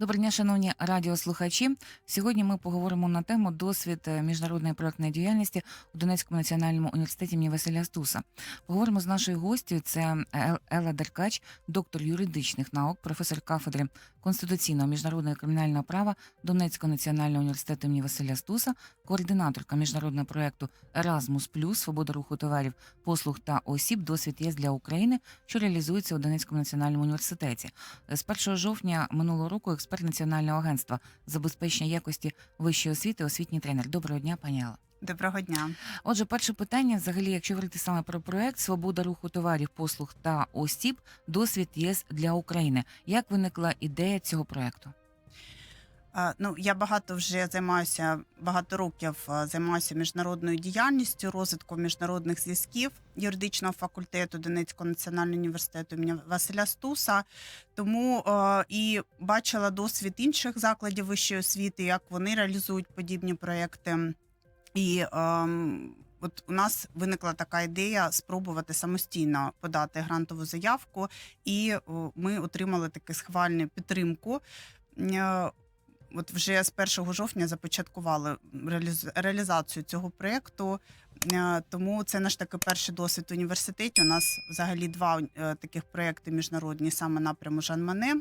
Доброго дня, шановні радіослухачі. Сьогодні ми поговоримо на тему досвід е, міжнародної проектної діяльності у Донецькому національному університеті імені Василя Стуса. Поговоримо з нашою гостю. Це Ел- Елла Деркач, доктор юридичних наук, професор кафедри конституційного міжнародного кримінального права Донецького національного університету імені Василя Стуса, координаторка міжнародного проекту Erasmus+, свобода руху товарів, послуг та осіб, досвід ЄС для України, що реалізується у Донецькому національному університеті. З 1 жовтня минулого року експерт Національного агентства забезпечення якості вищої освіти, освітній тренер. Доброго дня, пані Алла. Доброго дня. Отже, перше питання, взагалі, якщо говорити саме про проект Свобода руху товарів, послуг та осіб, досвід ЄС для України. Як виникла ідея цього проекту? А, Ну я багато вже займаюся багато років. Займаюся міжнародною діяльністю, розвитком міжнародних зв'язків юридичного факультету Донецького національного університету імені Василя Стуса. Тому е, і бачила досвід інших закладів вищої освіти, як вони реалізують подібні проекти. І ем, от у нас виникла така ідея спробувати самостійно подати грантову заявку, і о, ми отримали таку схвальну підтримку. Е, От вже з 1 жовтня започаткували реаліз- реалізацію цього проєкту. Е, Тому це наш такий перший досвід в університеті. У нас взагалі два е, таких проєкти міжнародні, саме напряму Жан Мане.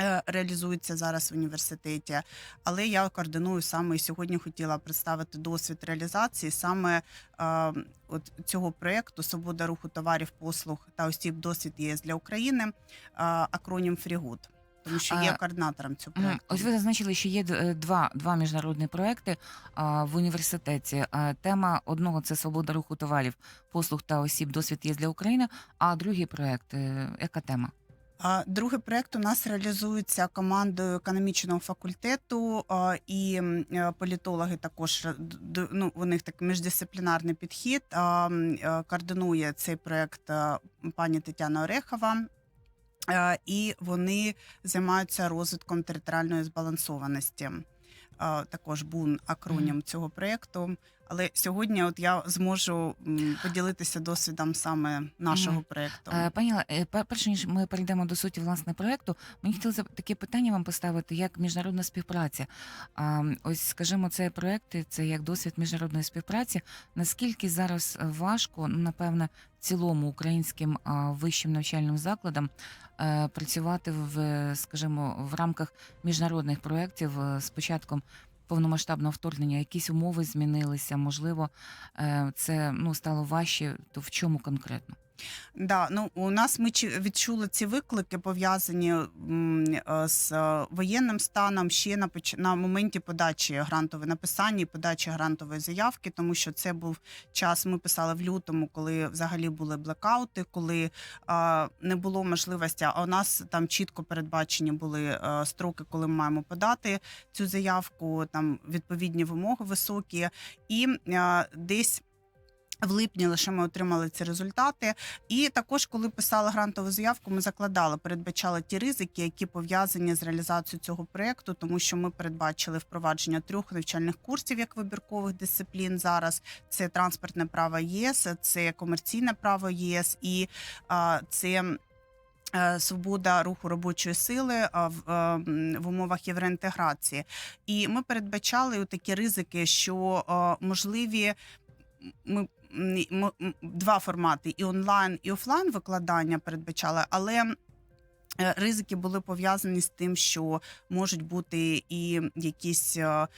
Е, Реалізується зараз в університеті, але я координую саме і сьогодні хотіла представити досвід реалізації саме е, от цього проєкту Свобода руху товарів, послуг та осіб досвід ЄС для України, е, акронім Фрігуд, тому що є координатором цього Мгм. проєкту. Ось ви зазначили, що є два, два міжнародні проекти в університеті. Тема одного це свобода руху товарів, послуг та осіб, досвід ЄС для України. А другий проект, яка тема? Другий проект у нас реалізується командою економічного факультету, і е, політологи також е, ну, у них такий міждисциплінарний підхід. Е, Координує цей проект пані Тетяна Орехова. І вони займаються розвитком територіальної збалансованості. Також бун акронім цього проєкту. Але сьогодні от я зможу поділитися досвідом саме нашого Мгм. проєкту. Е, Пані е, пер- перше ніж ми перейдемо до суті власне проекту, мені хотілося таке питання вам поставити, як міжнародна співпраця. Ось, скажімо, цей проект це як досвід міжнародної співпраці. Наскільки зараз важко, ну напевне, цілому українським вищим навчальним закладам е, працювати в, скажімо, в рамках міжнародних проєктів з початком повномасштабного вторгнення, якісь умови змінилися, можливо, е, це ну стало важче, то в чому конкретно? Да, ну у нас ми відчули ці виклики, пов'язані е, з воєнним станом ще на поч- на моменті подачі грантової написання і подачі грантової заявки, тому що це був час. Ми писали в лютому, коли взагалі були блекаути, коли е, не було можливості. А у нас там чітко передбачені були е, строки, коли ми маємо подати цю заявку. Там відповідні вимоги високі, і е, десь. В липні лише ми отримали ці результати. І також, коли писали грантову заявку, ми закладали, передбачали ті ризики, які пов'язані з реалізацією цього проєкту, тому що ми передбачили впровадження трьох навчальних курсів як вибіркових дисциплін. Зараз це транспортне право ЄС, це комерційне право ЄС і а, це. е, Свобода руху робочої сили е, в умовах євроінтеграції, і ми передбачали такі ризики, що е, можливі ми два формати: і онлайн, і офлайн викладання передбачали, але. е, Ризики були пов'язані з тим, що можуть бути і якісь е,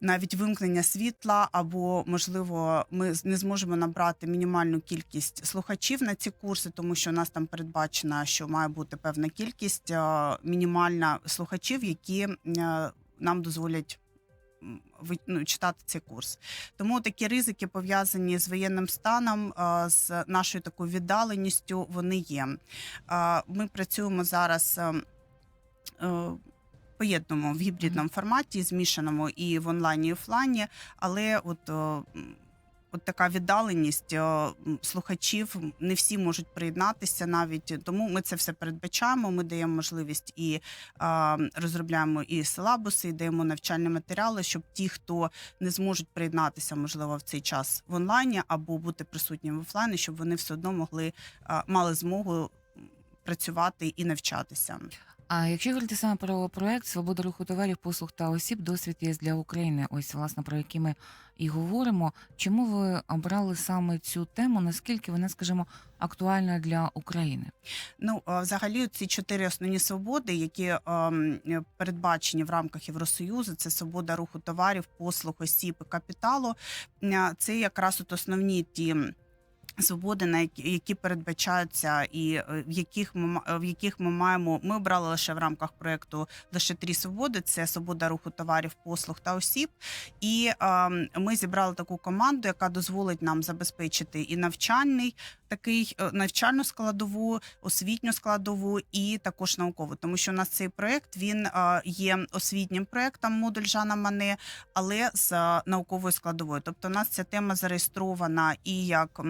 навіть вимкнення світла, або можливо, ми не зможемо набрати мінімальну кількість слухачів на ці курси, тому що у нас там передбачено, що має бути певна кількість е, мінімальна слухачів, які нам дозволять ну, читати цей курс. Тому такі ризики пов'язані з воєнним станом, з нашою такою віддаленістю, вони є. Ми працюємо зараз. е, Поєднуємо в гібридному форматі, змішаному і в онлайні, і офлайні, але от, от така віддаленість е, слухачів не всі можуть приєднатися навіть тому ми це все передбачаємо. Ми даємо можливість і розробляємо і силабуси, і даємо навчальні матеріали, щоб ті, хто не зможуть приєднатися, можливо, в цей час в онлайні або бути присутніми в офлайні, щоб вони все одно могли мали змогу працювати і навчатися. А якщо говорити саме про проект Свобода руху товарів, послуг та осіб, досвід є для України. Ось власне про які ми і говоримо. Чому ви обрали саме цю тему? Наскільки вона, скажімо, актуальна для України? Ну, взагалі, ці чотири основні свободи, які передбачені в рамках Євросоюзу, це свобода руху товарів, послуг, осіб і капіталу. Це якраз от основні ті. Свободи, на які, які передбачаються, і е, в яких ми в яких ми маємо. Ми обрали лише в рамках проекту лише три свободи: це свобода руху товарів, послуг та осіб. І е, ми зібрали таку команду, яка дозволить нам забезпечити і навчальний такий е, навчальну складову, освітню складову і також наукову. Тому що у нас цей проект він е, є освітнім проектом модуль Жана Мане, але з е, науковою складовою. Тобто, у нас ця тема зареєстрована і як.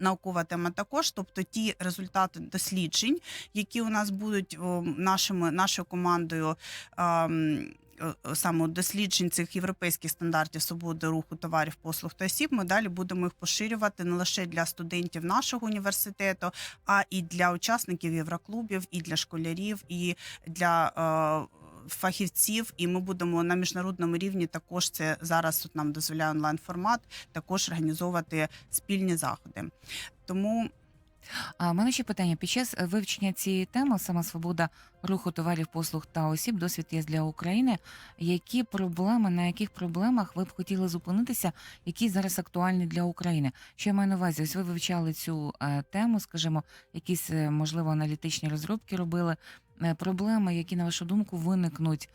Наукова тема також, тобто ті результати досліджень, які у нас будуть нашими нашою командою. Ем, е, Саме досліджень цих європейських стандартів свободи руху товарів, послуг та осіб, ми далі будемо їх поширювати не лише для студентів нашого університету, а і для учасників євроклубів, і для школярів, і для е, фахівців. І ми будемо на міжнародному рівні також це зараз тут нам дозволяє онлайн формат, також організовувати спільні заходи. Тому А в мене ще питання: під час е, вивчення цієї теми, саме свобода руху товарів, послуг та осіб, досвід є для України. Які проблеми, на яких проблемах ви б хотіли зупинитися, які зараз актуальні для України? Що я маю на увазі? Ось ви вивчали цю е, тему, скажімо, якісь е, можливо аналітичні розробки робили. Е, Проблеми, які на вашу думку виникнуть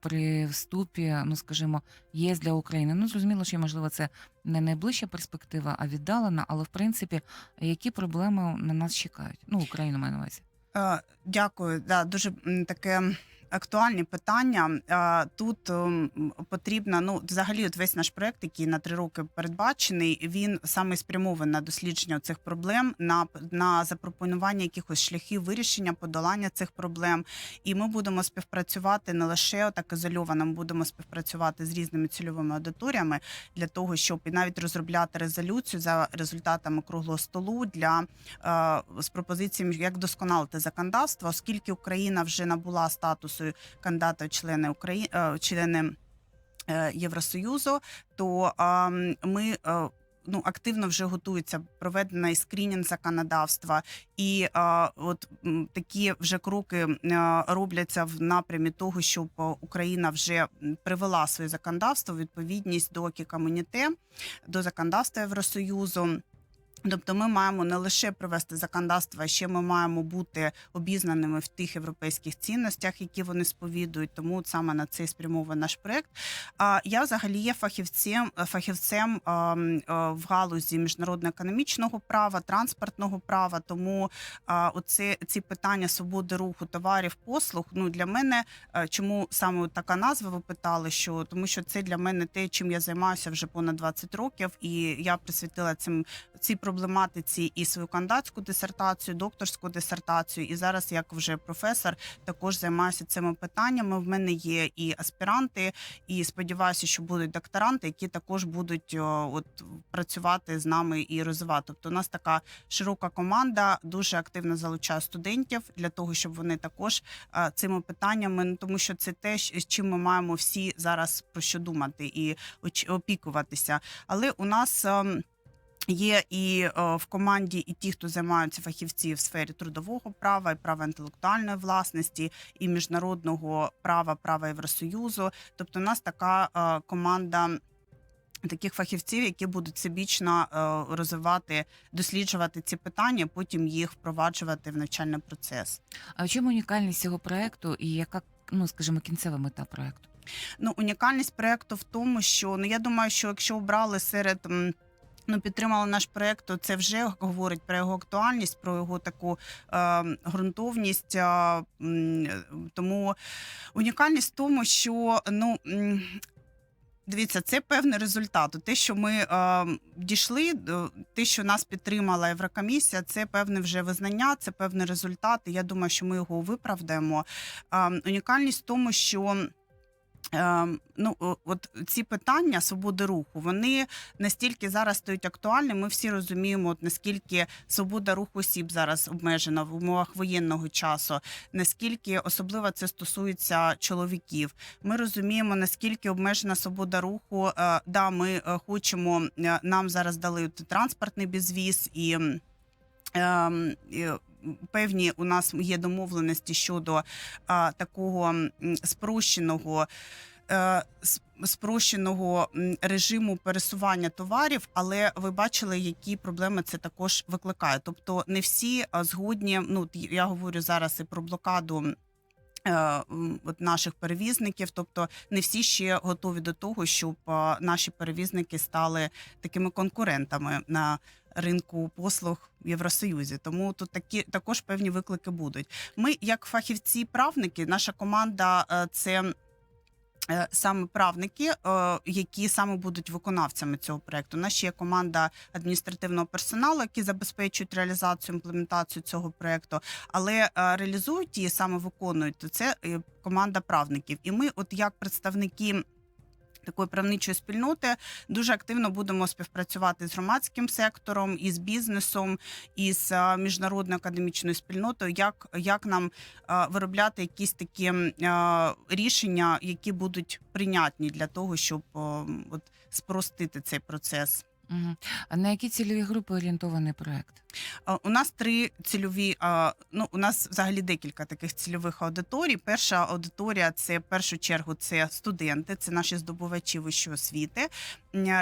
при вступі, ну скажімо, ЄС для України. Ну зрозуміло, що можливо це не найближча перспектива, а віддалена. Але в принципі, які проблеми на нас чекають? Ну, Україну маю на увазі. Е, Дякую. Да, дуже таке актуальне питання. Тут ем, потрібно, ну, взагалі, от весь наш проект, який на три роки передбачений, він саме спрямований на дослідження цих проблем, на, на запропонування якихось шляхів вирішення, подолання цих проблем. І ми будемо співпрацювати не лише так ізольовано, ми будемо співпрацювати з різними цільовими аудиторіями для того, щоб і навіть розробляти резолюцію за результатами круглого столу для е, з пропозиціями, як вдосконалити законодавство, оскільки Україна вже набула статусу кандидата в члени Украї... е, члени е, Євросоюзу, то ми. е, Ну, активно вже готується проведена і скринінг законодавства, і от такі вже кроки робляться в напрямі того, щоб Україна вже привела своє законодавство відповідність до Кікамуніте, до законодавства Євросоюзу. Тобто ми маємо не лише привести законодавство, а ще ми маємо бути обізнаними в тих європейських цінностях, які вони сповідують. Тому саме на це спрямований наш проект. А я взагалі є фахівцем фахівцем а, м, а, в галузі міжнародно-економічного права, транспортного права. Тому а, оце ці питання свободи руху товарів, послуг. Ну для мене чому саме така назва? Ви питали, що тому, що це для мене те, чим я займаюся вже понад 20 років, і я присвятила цим цій проблематиці і свою кандидатську дисертацію, докторську дисертацію. І зараз, як вже професор, також займаюся цими питаннями. В мене є і аспіранти, і сподіваюся, що будуть докторанти, які також будуть от працювати з нами і розвивати. Тобто, у нас така широка команда дуже активно залучає студентів для того, щоб вони також цими питаннями, ну тому що це те, з чим ми маємо всі зараз про що думати і опікуватися. Але у нас. Є і е, в команді і ті, хто займаються фахівці в сфері трудового права, і права інтелектуальної власності, і міжнародного права, права Євросоюзу. Тобто, у нас така е, команда. Таких фахівців, які будуть всебічно е, розвивати, досліджувати ці питання, потім їх впроваджувати в навчальний процес. А в чому унікальність цього проекту і яка, ну скажімо, кінцева мета проекту? Ну, унікальність проекту в тому, що ну я думаю, що якщо обрали серед. Ну, підтримали наш проект, то це вже говорить про його актуальність, про його таку е, ґрунтовність. Е, тому унікальність в тому, що ну. Дивіться, це певний результат. Те, що ми е, дійшли, те, що нас підтримала Єврокомісія, це певне вже визнання, це певний результат. І я думаю, що ми його виправдаємо. Е, унікальність в тому, що Ну, от ці питання свободи руху, вони настільки зараз стають актуальними. Ми всі розуміємо, от наскільки свобода руху осіб зараз обмежена в умовах воєнного часу, наскільки особливо це стосується чоловіків. Ми розуміємо, наскільки обмежена свобода руху. Е, Да, ми е, хочемо е, нам зараз дали транспортний безвіз і. Певні у нас є домовленості щодо а, такого спрощеного е, спрощеного режиму пересування товарів, але ви бачили, які проблеми це також викликає. Тобто, не всі згодні. Ну я говорю зараз і про блокаду. Е, наших перевізників, тобто не всі ще готові до того, щоб наші перевізники стали такими конкурентами на ринку послуг в Євросоюзі. Тому тут такі також певні виклики будуть. Ми, як фахівці, правники, наша команда е, це. Е, Саме правники, е, які саме будуть виконавцями цього проекту. У нас ще є команда адміністративного персоналу, які забезпечують реалізацію імплементацію цього проекту, але е, реалізують і саме виконують то це команда правників. І ми, от як представники. Такої правничої спільноти дуже активно будемо співпрацювати з громадським сектором, із бізнесом, із е, міжнародною академічною спільнотою, як, як нам е, виробляти якісь такі е, рішення, які будуть прийнятні для того, щоб от спростити цей процес. А на які цільові групи орієнтований проект? У нас три цільові. Ну, у нас взагалі декілька таких цільових аудиторій. Перша аудиторія це в першу чергу це студенти, це наші здобувачі вищої освіти.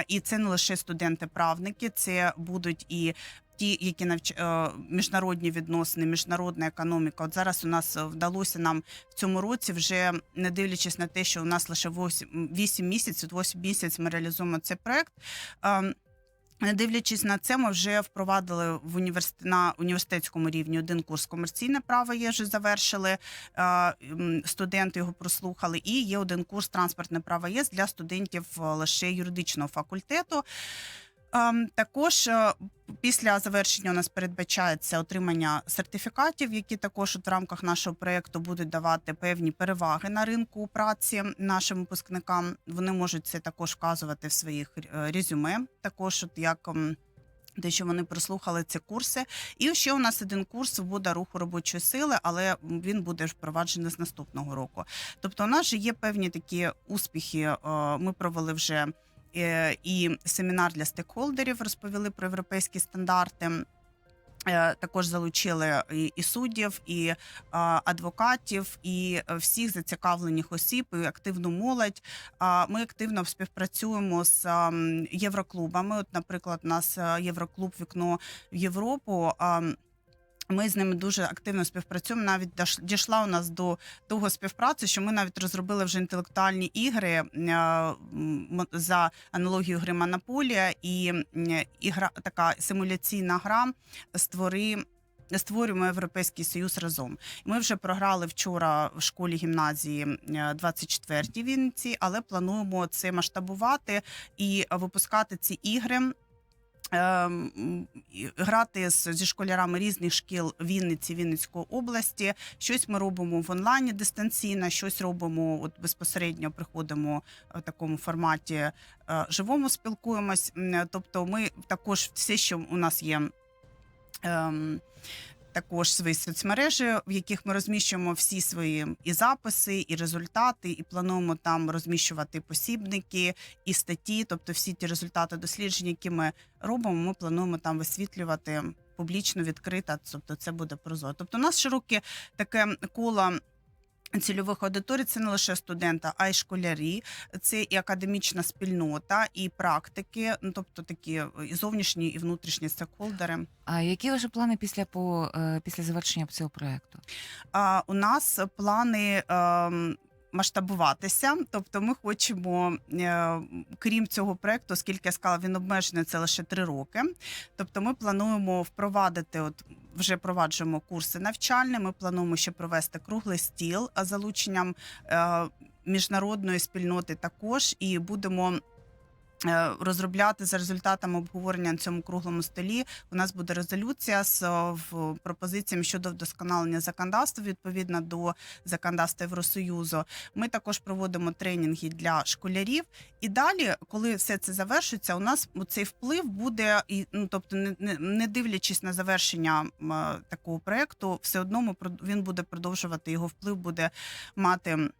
І це не лише студенти-правники, це будуть і. Ті, які навч... міжнародні відносини, міжнародна економіка. От зараз у нас вдалося нам в цьому році, вже не дивлячись на те, що у нас лише 8, 8 місяців, 8 місяців ми реалізуємо цей проект. Не дивлячись на це, ми вже впровадили в університет на університетському рівні один курс комерційне право. Є вже завершили. е, Студенти його прослухали. І є один курс транспортне право ЄС для студентів е, лише юридичного факультету. Ем, Також е, після завершення у нас передбачається отримання сертифікатів, які також от в рамках нашого проєкту будуть давати певні переваги на ринку праці нашим випускникам. Вони можуть це також вказувати в своїх е, резюме. Також, от як ем, те, що вони прослухали ці курси. І ще у нас один курс свобода руху робочої сили, але він буде впроваджений з наступного року. Тобто, у нас же є певні такі успіхи. е, Ми провели вже і семінар для стейкхолдерів, розповіли про європейські стандарти. Е, Також залучили і, суддів, і е, адвокатів, і е, всіх зацікавлених осіб, і активну молодь. Ми активно співпрацюємо з ем, євроклубами. От, наприклад, у нас е, євроклуб вікно в Європу. Ми з ними дуже активно співпрацюємо. Навіть дійшла у нас до того співпраці, що ми навіть розробили вже інтелектуальні ігри е, за аналогією гри Монополія, і ігра така симуляційна гра створи. Створюємо європейський союз разом. Ми вже програли вчора в школі гімназії 24-й Вінниці, але плануємо це масштабувати і випускати ці ігри. Ем, Грати зі школярами різних шкіл Вінниці, Вінницької області. Щось ми робимо в онлайні дистанційно, щось робимо от безпосередньо приходимо в такому форматі е, живому спілкуємось. Тобто, ми також все, що у нас є. Також свої соцмережі, в яких ми розміщуємо всі свої і записи, і результати, і плануємо там розміщувати посібники і статті. Тобто, всі ті результати досліджень, які ми робимо, ми плануємо там висвітлювати публічно відкрито. Тобто, це буде прозоро. Тобто, у нас широке таке коло. Цільових аудиторій це не лише студента, а й школярі, це і академічна спільнота, і практики, ну тобто такі і зовнішні і внутрішні стейкхолдери. А які ваші плани після по е, після завершення цього проекту? А, у нас плани. ем, Масштабуватися, тобто ми хочемо, е, крім цього проекту, оскільки я сказала, він обмежений це лише три роки. Тобто, ми плануємо впровадити, от вже проваджуємо курси навчальні. Ми плануємо ще провести круглий стіл залученням е, міжнародної спільноти також, і будемо розробляти за результатами обговорення на цьому круглому столі. У нас буде резолюція з е, пропозиціями щодо вдосконалення законодавства відповідно до законодавства Євросоюзу. Ми також проводимо тренінги для школярів. І далі, коли все це завершиться, у нас цей вплив буде і ну, тобто, не дивлячись на завершення е, такого проекту, все одно ми він буде продовжувати його вплив буде мати.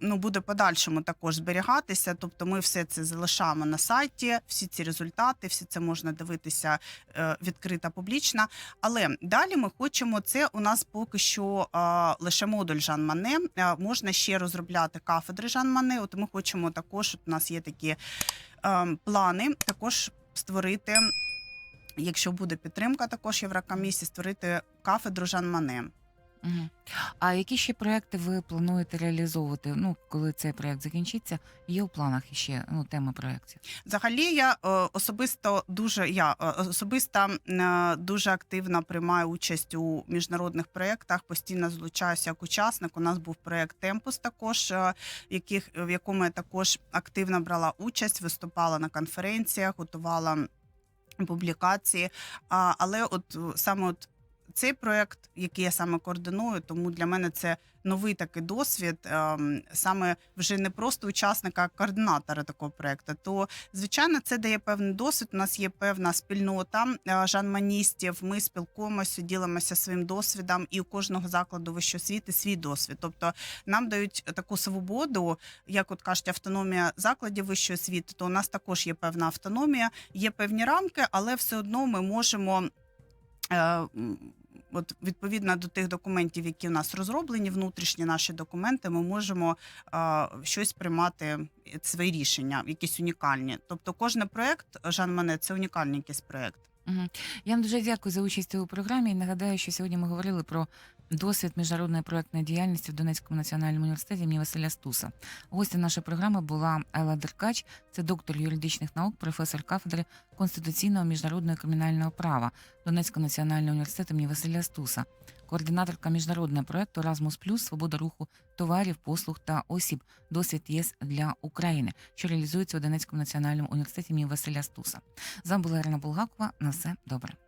Ну, буде подальшому також зберігатися. Тобто, ми все це залишаємо на сайті, всі ці результати, всі це можна дивитися е, відкрита, публічно. Але далі ми хочемо це. У нас поки що лише модуль Жан Мане. Можна ще розробляти кафедри Жан Мане. От ми хочемо також. От у нас є такі е, плани, також створити. Якщо буде підтримка, також Єврокомісії, створити кафедру Жан Мане. Мгм. А які ще проекти ви плануєте реалізовувати? Ну, коли цей проект закінчиться, є у планах ще ну, теми проєктів? Взагалі, я е, особисто дуже я е, особисто е, дуже активно приймаю участь у міжнародних проєктах, постійно залучаюся як учасник. У нас був проєкт Темпус, також е, яких в якому я також активно брала участь, виступала на конференціях, готувала публікації. Але от саме от цей проєкт, який я саме координую, тому для мене це новий такий досвід, ем, саме вже не просто учасника, а координатора такого проєкту. То звичайно, це дає певний досвід. У нас є певна спільнота е, жанманістів. Ми спілкуємося, ділимося своїм досвідом, і у кожного закладу вищої освіти свій досвід. Тобто нам дають таку свободу, як от кажуть, автономія закладів вищої освіти. То у нас також є певна автономія, є певні рамки, але все одно ми можемо. От відповідно до тих документів, які у нас розроблені, внутрішні наші документи, ми можемо е, щось приймати свої рішення, якісь унікальні. Тобто, кожен проект Жан Мане це унікальний якийсь проект. Я вам дуже дякую за участь у програмі. І нагадаю, що сьогодні ми говорили про досвід міжнародної проектної діяльності в Донецькому національному університеті імені Василя Стуса. Гостем нашої програми була Елла Деркач, це доктор юридичних наук, професор кафедри конституційного міжнародного кримінального права Донецького національного університету імені Василя Стуса, координаторка міжнародного проекту Erasmus+, свобода руху товарів, послуг та осіб, досвід ЄС для України, що реалізується у Донецькому національному університеті імені Василя Стуса. З вами була Ірина Булгакова. На все добре.